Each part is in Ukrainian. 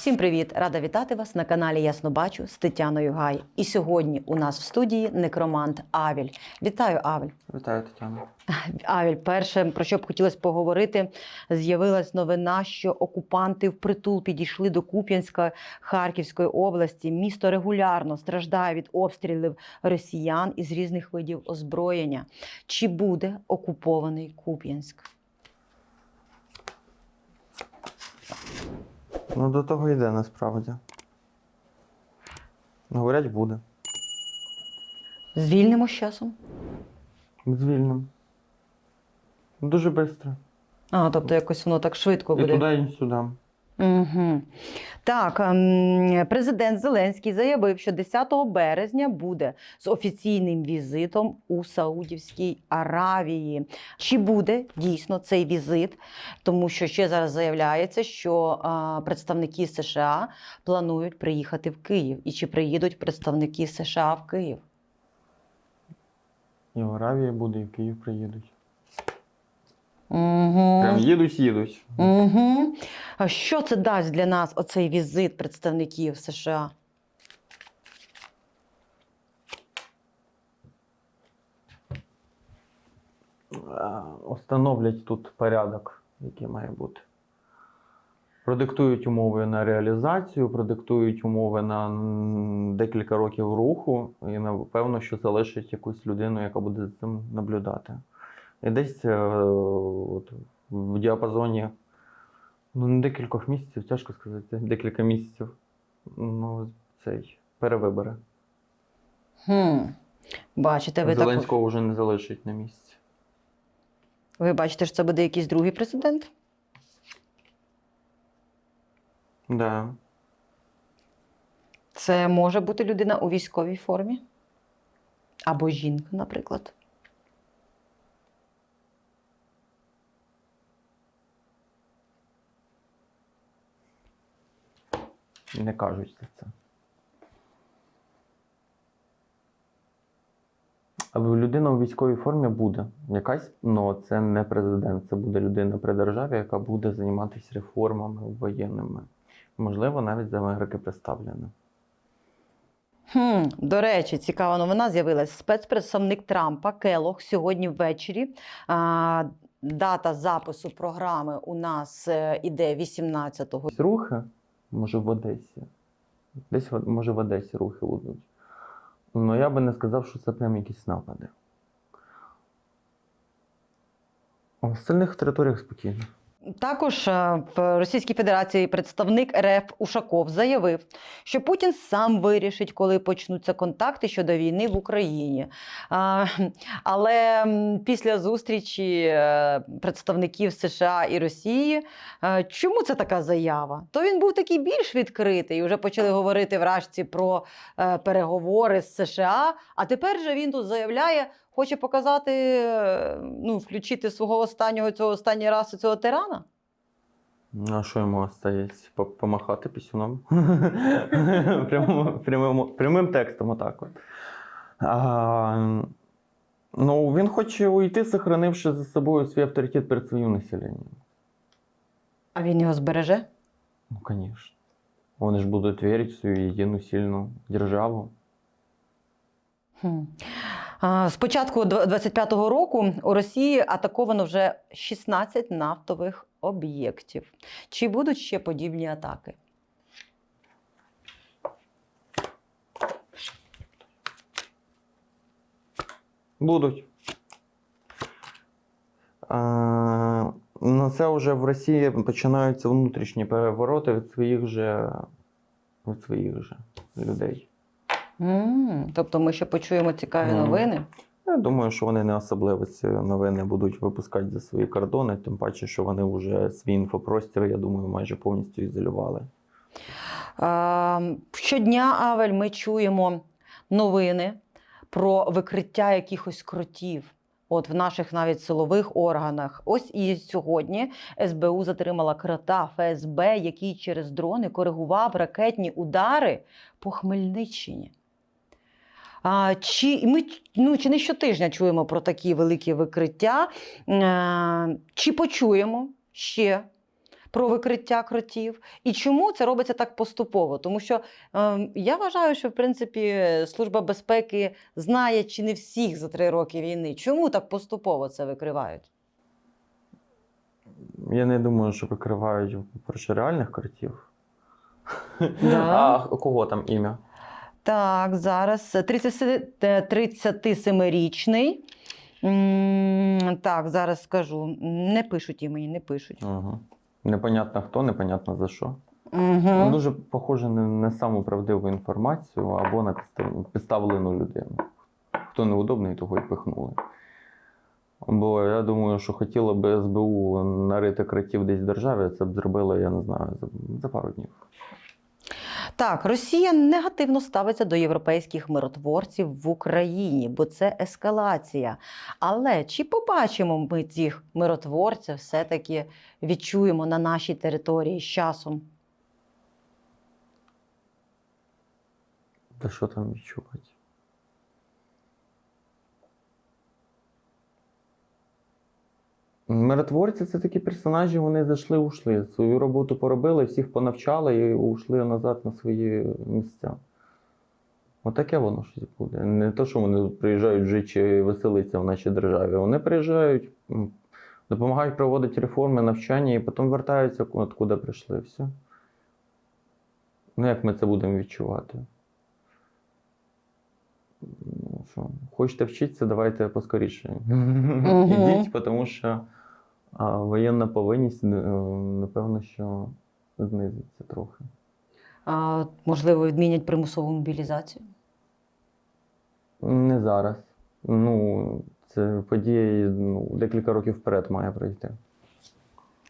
Всім привіт! Рада вітати вас на каналі Ясно Бачу з Тетяною Гай. І сьогодні у нас в студії некромант Авіль. Вітаю, Авіль. Вітаю, Тетяна. Авіль, перше, про що б хотілося поговорити, з'явилась новина, що окупанти впритул підійшли до Куп'янська Харківської області. Місто регулярно страждає від обстрілів росіян із різних видів озброєння. Чи буде окупований Куп'янськ? Ну, до того йде насправді. Говорять, буде. Звільнимо з часом? Звільним. Дуже швидко. А, тобто якось воно так швидко І буде. туди, і сюди. Угу. Так, ем, президент Зеленський заявив, що 10 березня буде з офіційним візитом у Саудівській Аравії. Чи буде дійсно цей візит? Тому що ще зараз заявляється, що представники США планують приїхати в Київ. І чи приїдуть представники США в Київ? І в Аравії буде, і в Київ приїдуть. Угу. Прям їдуть, їдуть. Угу. А що це дасть для нас оцей візит представників США? А, Установлять тут порядок, який має бути. Продиктують умови на реалізацію, продиктують умови на декілька років руху, і напевно, що залишить якусь людину, яка буде за цим наблюдати. І десь е, от, в діапазоні ну, декількох місяців, тяжко сказати, декілька місяців. Ну, цей перевибори. Хм. Бачите, ви так Зеленського вже не залишить на місці. ви бачите, що це буде якийсь другий президент? Да. Це може бути людина у військовій формі? Або жінка, наприклад. Не кажуть за це. Але людина у військовій формі буде. Якась, ну це не президент, це буде людина при державі, яка буде займатися реформами воєнними. Можливо, навіть з Америки представлена. Хм, до речі, цікава новина з'явилась. Спецпредставник Трампа Келох сьогодні ввечері. А, дата запису програми у нас е, іде 18-го. Ось Рухи, може, в Одесі. Десь може в Одесі рухи будуть. Ну я би не сказав, що це прям якісь напади. В остальних територіях спокійно. Також е, в Російській Федерації представник РФ Ушаков заявив, що Путін сам вирішить, коли почнуться контакти щодо війни в Україні. Але після зустрічі е, представників США і Росії, е, чому це така заява? То він був такий більш відкритий. Вже почали говорити вражці про переговори з США. А тепер же він тут заявляє, хоче показати, ну, включити свого останнього цього останній раз цього тирана. А що йому остається? Помахати пісюном? прямим, текстом, отак. От. А, ну, він хоче уйти, сохранивши за собою свій авторитет перед своїм населенням. А він його збереже? Ну, звісно. Вони ж будуть вірити в свою єдину сильну державу. З початку 25-го року у Росії атаковано вже 16 нафтових об'єктів. Чи будуть ще подібні атаки? Будуть. А, ну, це вже в Росії починаються внутрішні перевороти від своїх же, від своїх же людей. М Тобто ми ще почуємо цікаві Мгм. новини. Я думаю, що вони не особливо ці новини будуть випускати за свої кордони, тим паче, що вони вже свій інфопростір, я думаю, майже повністю ізолювали. А, Щодня, Авель, ми чуємо новини про викриття якихось кротів. От в наших навіть силових органах. Ось і сьогодні СБУ затримала крота ФСБ, який через дрони коригував ракетні удари по Хмельниччині. А, чи, ми ну, чи не щотижня чуємо про такі великі викриття? Е, чи почуємо ще про викриття кротів? І чому це робиться так поступово? Тому що е, я вважаю, що в принципі Служба безпеки знає чи не всіх за три роки війни. Чому так поступово це викривають? Я не думаю, що викривають перше реальних кротів. Да. А кого там ім'я? Так, зараз 30 е, 37-ричний. М, Так, зараз скажу. Не пишуть імені, не пишуть. Угу. Непонятно хто, непонятно за що. Ну, Угу. Дуже похоже на не саму правдиву інформацію або на підстав- підставлену людину. Хто неудобний, того й пихнули. Бо я думаю, що хотіло б СБУ нарити кротів десь в державі, це б зробило, я не знаю, за, за пару днів. Так, Росія негативно ставиться до європейських миротворців в Україні, бо це ескалація. Але чи побачимо ми цих миротворців, все-таки відчуємо на нашій території з часом? Та що там відчувати? Миротворці це такі персонажі, вони зайшли, ушли. Свою роботу поробили, всіх понавчали і ушли назад на свої місця. Отаке воно щось буде. Не то, що вони приїжджають жити чи веселитися в нашій державі. Вони приїжджають, допомагають проводити реформи, навчання і потім вертаються, откуда прийшли. Все. Ну, як ми це будемо відчувати? Ну, що, хочете вчитися, давайте поскоріше. Ідіть, тому що а, воєнна повинність, е, напевно, що знизиться трохи. А, можливо, відмінять примусову мобілізацію? Не зараз. Ну, це подія ну, декілька років вперед має пройти.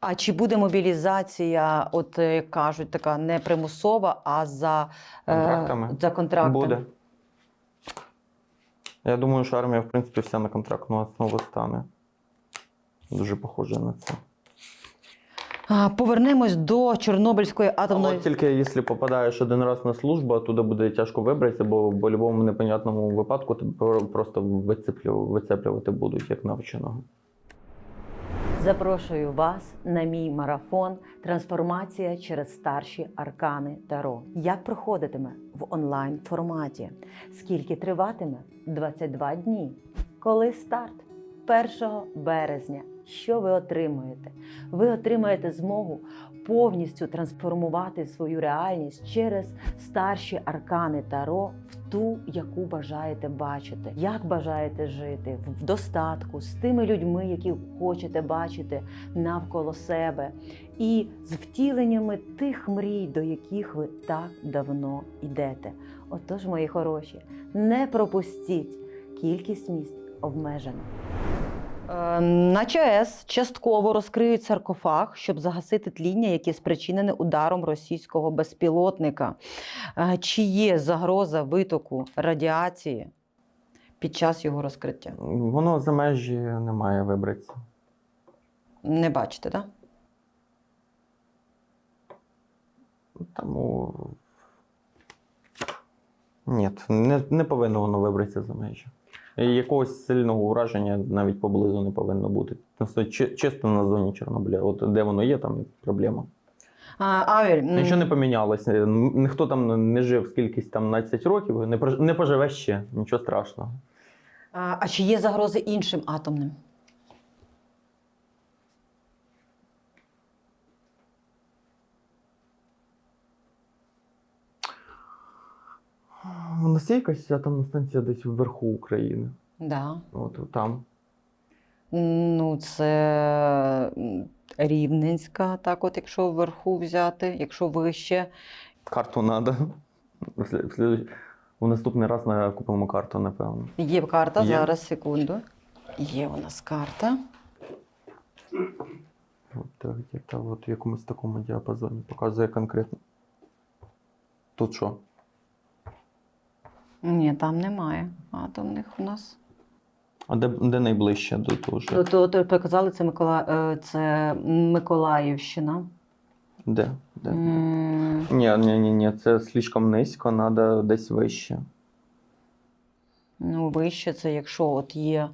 А чи буде мобілізація, от е, як кажуть, така не примусова, а за е, Контрактами? за контрактами? Буде. Я думаю, що армія, в принципі, вся на контрактну основу стане. Дуже похоже на це. А, Повернемось до Чорнобильської атомної. от тільки якщо попадаєш один раз на службу, туди буде тяжко вибратися, бо в будь-якому непонятному випадку тебе просто вицеплювати будуть як навченого. Запрошую вас на мій марафон Трансформація через старші аркани Таро. Як проходитиме в онлайн форматі? Скільки триватиме? 22 дні. Коли старт? 1 березня. Що ви отримуєте? Ви отримаєте змогу повністю трансформувати свою реальність через старші аркани Таро в ту, яку бажаєте бачити. Як бажаєте жити в достатку з тими людьми, які хочете бачити навколо себе, і з втіленнями тих мрій, до яких ви так давно йдете. Отож, мої хороші, не пропустіть кількість місць обмежена. Е, На ЧАЕС частково розкриють саркофаг, щоб загасити тління, яке спричинене ударом російського безпілотника. Е, Чи є загроза витоку радіації під час його розкриття? Воно за межі не має вибратися. Не бачите, так? Тому. Ні, не, не повинно воно вибратися за межі. Якогось сильного ураження навіть поблизу не повинно бути. Чисто на зоні Чорнобиля. От де воно є, там і проблема. А, Авель, Нічого не помінялося. Ніхто там не жив скількись там 15 років, не, прож- не поживе ще, нічого страшного. а, а чи є загрози іншим атомним? У нас є якась атомна станція десь вверху України. Да. От там. Ну, це Рівненська, так от, якщо вверху взяти, якщо вище. Карту треба. У наступний раз на- купимо карту, напевно. Є карта, Є. зараз, секунду. Є у нас карта. От, так, яка от в якомусь такому діапазоні показує конкретно. Тут що? Ні, там немає атомних у нас. А де, де найближче до того? ж? То, то, то показали, це, Микола... е, це Миколаївщина. Де? де? М, Ні, ні, ні, ні, це слишком низько, треба десь вище. Ну, вище це якщо от є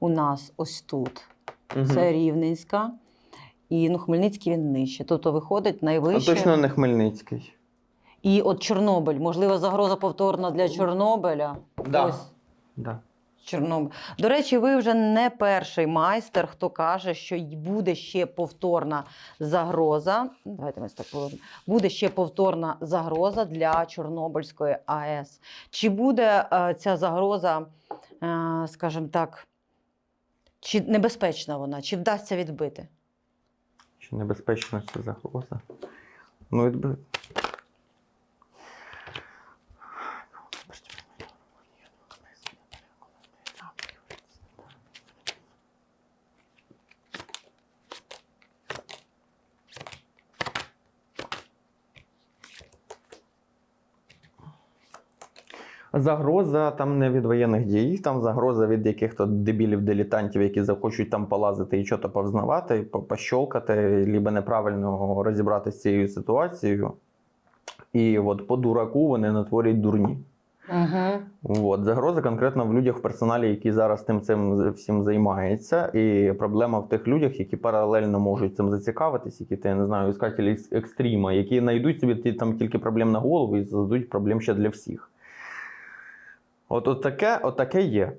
у нас ось тут. Мгм. Це Рівненська. і ну, Хмельницький він нижче. Тобто виходить А точно не Хмельницький. І от Чорнобиль, можливо, загроза повторна для Чорнобиля. Да. Ось Да. Чорнобиль. До речі, ви вже не перший майстер, хто каже, що й буде ще повторна загроза. Давайте ми так положимо. Буде ще повторна загроза для Чорнобильської АЕС. Чи буде е, ця загроза, е, скажімо так, чи небезпечна вона, чи вдасться відбити? Чи небезпечна це загроза? Ну, якби. Загроза там не від воєнних дій, там загроза від яких-то дебілів-дилетантів, які захочуть там полазити і щось повзнавати, по- пощолкати, либо неправильно розібратися з цією ситуацією. І от по дураку вони натворюють дурні. Угу. От, загроза конкретно в людях в персоналі, які зараз тим цим всім займаються. І проблема в тих людях, які паралельно можуть цим зацікавитись, які ти я не знаю, іскателі екс- екстріма, які знайдуть собі там тільки проблем на голову і зададуть проблем ще для всіх. От, от таке, от таке є.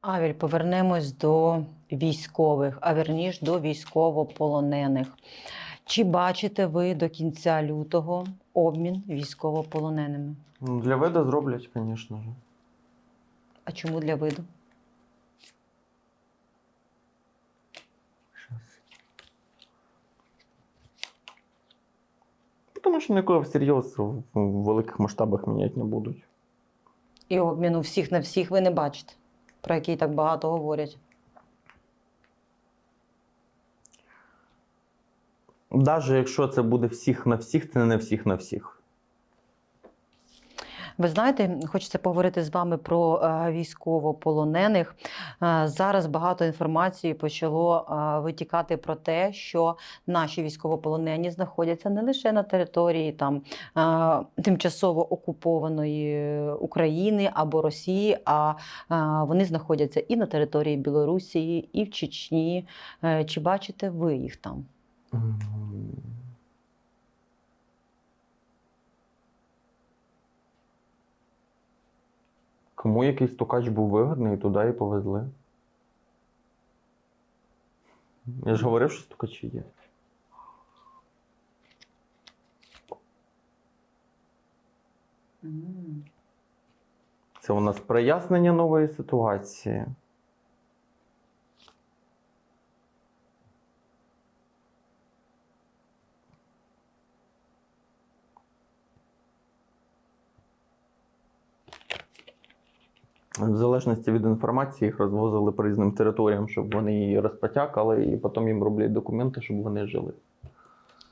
Авіль, повернемось до військових, а верніш до військовополонених. Чи бачите ви до кінця лютого обмін військовополоненими? Ну, Для вида зроблять, звісно. А чому для виду? Тому що ніколи всерйоз в в великих масштабах міняти не будуть. І обміну всіх на всіх ви не бачите, про який так багато говорять. Навіть якщо це буде всіх на всіх, це не всіх на всіх. Ви знаєте, хочеться поговорити з вами про е, військовополонених. Е, Зараз багато інформації почало е, витікати про те, що наші військовополонені знаходяться не лише на території там тимчасово окупованої України або Росії, а вони знаходяться і на території Білорусі, і в Чечні. Чи бачите ви їх там? Кому якийсь стукач був вигодний, туди і повезли. Я ж говорив, що стукачі є. Це у нас прояснення нової ситуації. В залежності від інформації їх розвозили по різним територіям, щоб вони її розпотякали, і потім їм роблять документи, щоб вони жили.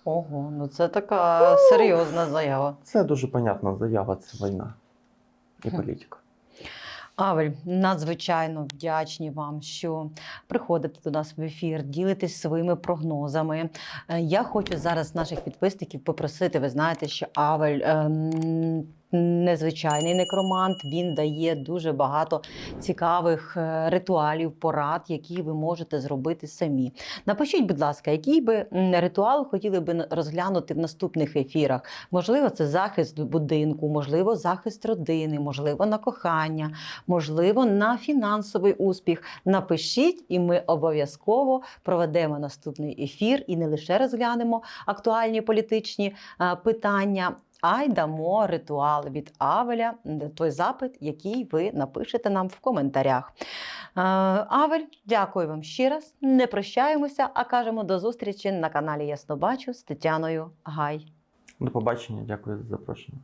Ого, ну це така серйозна заява. Це дуже понятна заява, це війна і політика. Авель, надзвичайно вдячні вам, що приходите до нас в ефір, ділитесь своїми прогнозами. Е, Я хочу зараз наших підписників попросити. Ви знаєте, що Авель ем, незвичайний некромант. Він дає дуже багато цікавих е, ритуалів, порад, які ви можете зробити самі. Напишіть, будь ласка, який би ритуал хотіли би розглянути в наступних ефірах. Можливо, це захист будинку, можливо, захист родини, можливо, на кохання, можливо, на фінансовий успіх. Напишіть, і ми обов'язково проведемо наступний ефір і не лише розглянемо актуальні політичні е, питання. А й дамо ритуал від Авеля, той запит, який ви напишете нам в коментарях. Е, Авель, дякую вам ще раз. Не прощаємося, а кажемо до зустрічі на каналі Ясно Бачу з Тетяною Гай. До побачення, дякую за запрошення.